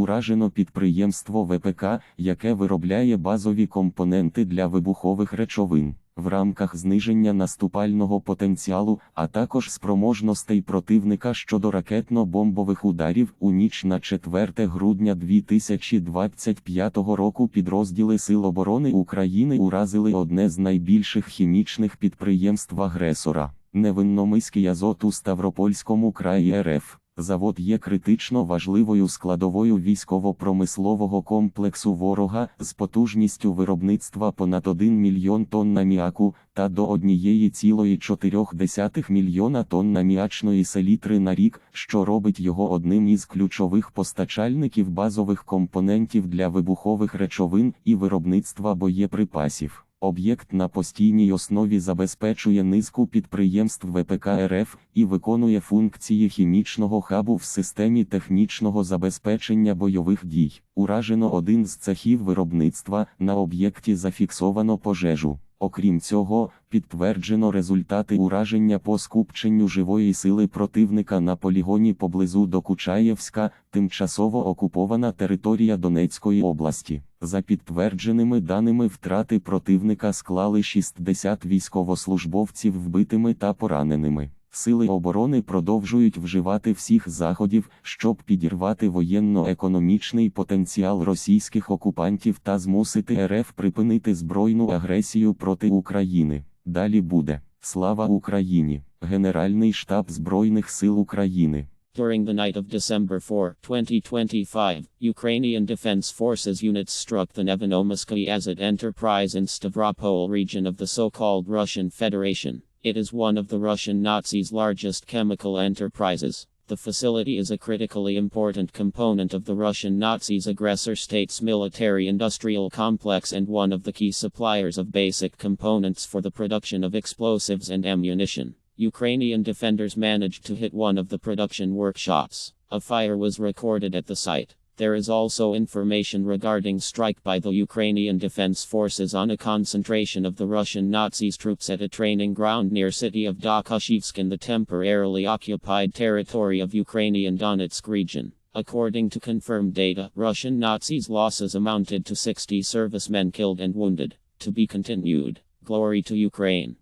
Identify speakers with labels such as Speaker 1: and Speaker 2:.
Speaker 1: Уражено підприємство ВПК, яке виробляє базові компоненти для вибухових речовин. В рамках зниження наступального потенціалу, а також спроможностей противника щодо ракетно-бомбових ударів у ніч на 4 грудня 2025 року підрозділи Сил оборони України уразили одне з найбільших хімічних підприємств агресора. Невинномиський азот у Ставропольському краї РФ. Завод є критично важливою складовою військово-промислового комплексу ворога з потужністю виробництва понад 1 мільйон тонн аміаку та до 1,4 мільйона тонн аміачної селітри на рік, що робить його одним із ключових постачальників базових компонентів для вибухових речовин і виробництва боєприпасів. Об'єкт на постійній основі забезпечує низку підприємств ВПК РФ і виконує функції хімічного хабу в системі технічного забезпечення бойових дій. Уражено один з цехів виробництва, на об'єкті зафіксовано пожежу. Окрім цього, підтверджено результати ураження по скупченню живої сили противника на полігоні поблизу Докучаєвська, тимчасово окупована територія Донецької області. За підтвердженими даними втрати противника склали 60 військовослужбовців вбитими та пораненими. Сили оборони продовжують вживати всіх заходів, щоб підірвати воєнно-економічний потенціал російських окупантів та змусити РФ припинити збройну агресію проти України. Далі буде слава Україні, Генеральний штаб Збройних сил України.
Speaker 2: During the night of December 4, 2025, Ukrainian Defense Forces units struck the Nevonomysky Azot enterprise in Stavropol region of the so-called Russian Federation. It is one of the Russian Nazis' largest chemical enterprises. The facility is a critically important component of the Russian Nazis' aggressor state's military industrial complex and one of the key suppliers of basic components for the production of explosives and ammunition. Ukrainian defenders managed to hit one of the production workshops. A fire was recorded at the site. There is also information regarding strike by the Ukrainian Defense Forces on a concentration of the Russian Nazis troops at a training ground near city of Dokushevsk in the temporarily occupied territory of Ukrainian Donetsk region. According to confirmed data, Russian Nazis' losses amounted to 60 servicemen killed and wounded. To be continued. Glory to Ukraine.